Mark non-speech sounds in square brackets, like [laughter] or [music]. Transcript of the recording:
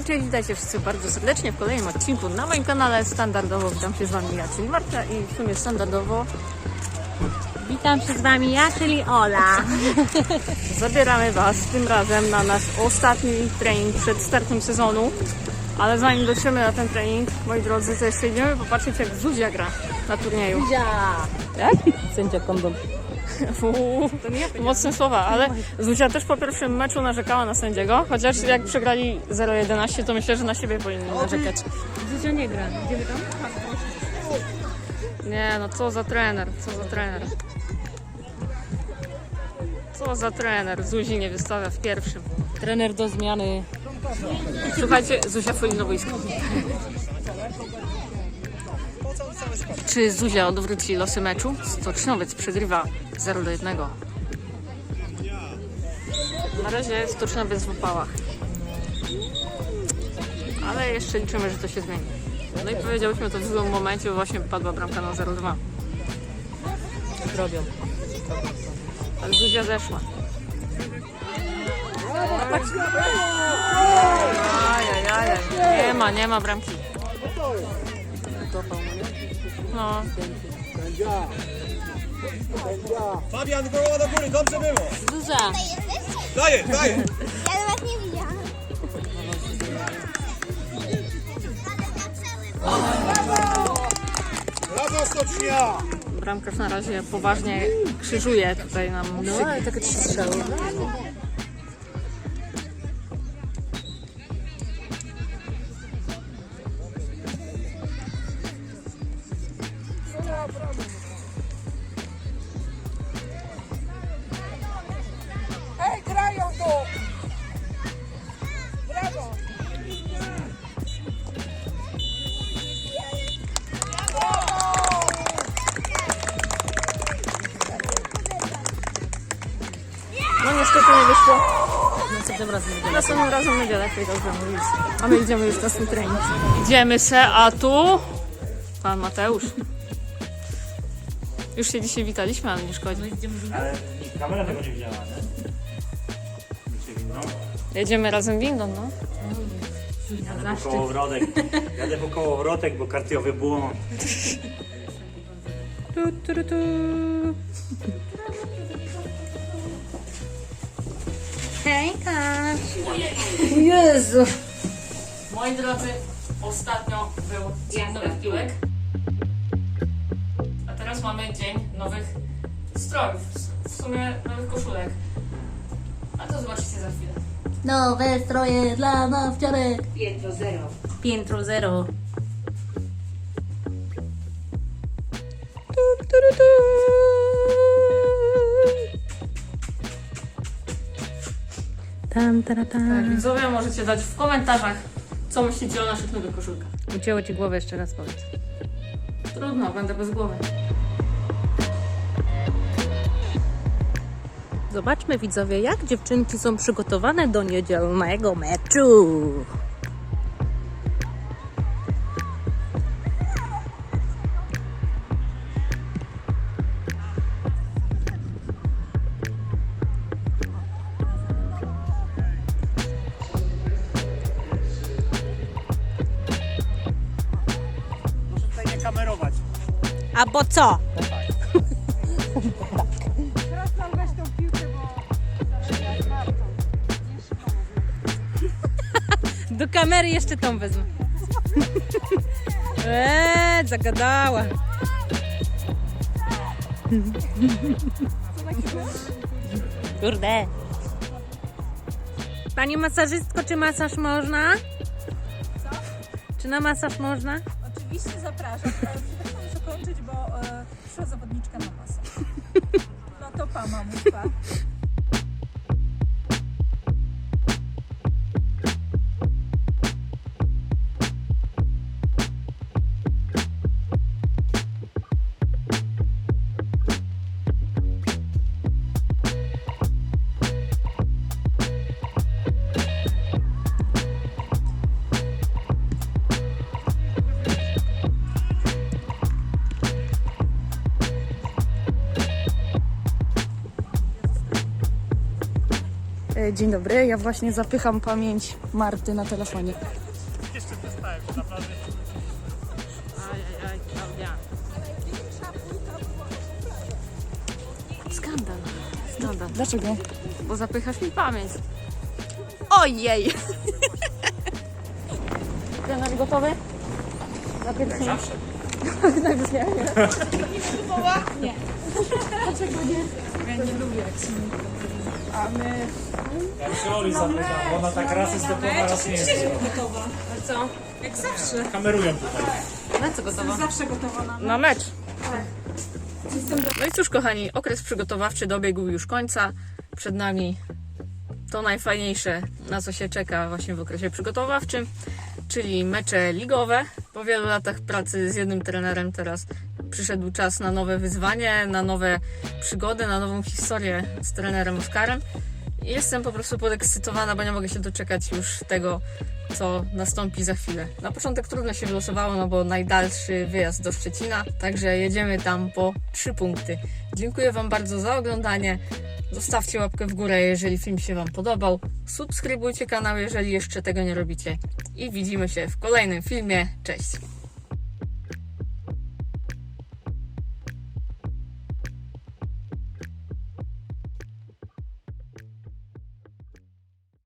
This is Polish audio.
Hej, cześć, witajcie wszyscy bardzo serdecznie w kolejnym odcinku na moim kanale. Standardowo witam się z Wami ja, czyli Marta i w sumie standardowo Witam się z Wami ja, czyli Ola. [laughs] zabieramy Was tym razem na nasz ostatni trening przed startem sezonu. Ale zanim dotrzemy na ten trening, moi drodzy, to jeszcze idziemy popatrzeć jak Zuzia gra na turnieju. Zuzia! Tak? Sędzia kondom. Uuu, mocne słowa, ale Zuzia też po pierwszym meczu narzekała na sędziego, chociaż jak przegrali 0-11, to myślę, że na siebie powinni narzekać. Zuzia nie gra. Gdzie wy tam? Nie, no co za trener, co za trener. Co za trener, Zuzi nie wystawia w pierwszym. Trener do zmiany. Słuchajcie, Zuzia wchodzi na boisko. Czy Zuzia odwróci losy meczu? Stoczniowiec przegrywa 0 do 1. Na razie Stoczniowiec w opałach. Ale jeszcze liczymy, że to się zmieni. No i powiedziałyśmy to w złym momencie, bo właśnie padła bramka na 0-2. Robią. Ale Zuzia zeszła. Ajajaj. Nie ma, nie ma bramki. No, Fabian, głowa do góry, dobrze było. Zuzia! Daję, daję. Ja nawet nie widziałam. Brawo, Stocznia. bramkarz na razie poważnie krzyżuje tutaj nam. No, ale takie trzy strzały. Hej, grają tu. Brawo. No niestety nie wyszło. Następnym razem będzie lepiej, dobrze mówisz. A my idziemy już na trening. Idziemy se, a tu pan Mateusz. Już się dzisiaj witaliśmy, ale nie szkodzi. Ale kamera tego nie widziała, nie? Wiecie, winno? Jedziemy razem windą, no. Jadę po kołowrotek. Jadę po kołowrotek, bo kartiowy błąd. Tu, tu, tu, tu. Hejka! Jezu! Moi drodzy, ostatnio był dzień nowych piłek. Teraz mamy dzień nowych strojów. W sumie nowych koszulek. A to zobaczycie za chwilę. Nowe stroje dla nawciarek. Piętro zero. Piętro zero. Tu, tu, tu, tu. Tam, tara, Tak, tam. widzowie, możecie dać w komentarzach, co myślicie o naszych nowych koszulkach. Ucięło ci głowę jeszcze raz powiedz. Trudno, będę bez głowy. Zobaczmy widzowie, jak dziewczynki są przygotowane do niedzielnego meczu. Tutaj nie kamerować. A bo co? Do kamery jeszcze tą wezmę. [laughs] Eee, zagadała. Kurde. Pani masażystko, czy masaż można? Czy na masaż można? Oczywiście zapraszam. ale Przepraszam, muszę kończyć, bo e, przyszła zawodniczka na masę. No to pa, mamuszka. Dzień dobry, ja właśnie zapycham pamięć Marty na telefonie. Jeszcze przestałem naprawdę. Ajajaj, Klaudia. Skandal. Skandal. Dlaczego? Bo zapychasz mi pamięć. Ojej! Trener gotowy? Na pierwszy Zawsze. [laughs] Tak już nie. [laughs] Ja się Oli zapytam, bo ona tak raz jest gotowa, raz nie jest gotowa. Co? Jak zawsze. Kamerują tutaj. Na co gotowa? Zawsze gotowa na Na mecz. No i cóż, kochani, okres przygotowawczy dobiegł już końca. Przed nami to najfajniejsze, na co się czeka właśnie w okresie przygotowawczym, czyli mecze ligowe. Po wielu latach pracy z jednym trenerem teraz przyszedł czas na nowe wyzwanie, na nowe przygody, na nową historię z trenerem Oskarem. Jestem po prostu podekscytowana, bo nie mogę się doczekać już tego, co nastąpi za chwilę. Na początek trudno się wylosowało, no bo najdalszy wyjazd do Szczecina, także jedziemy tam po trzy punkty. Dziękuję Wam bardzo za oglądanie. Zostawcie łapkę w górę, jeżeli film się Wam podobał. Subskrybujcie kanał, jeżeli jeszcze tego nie robicie. I widzimy się w kolejnym filmie. Cześć!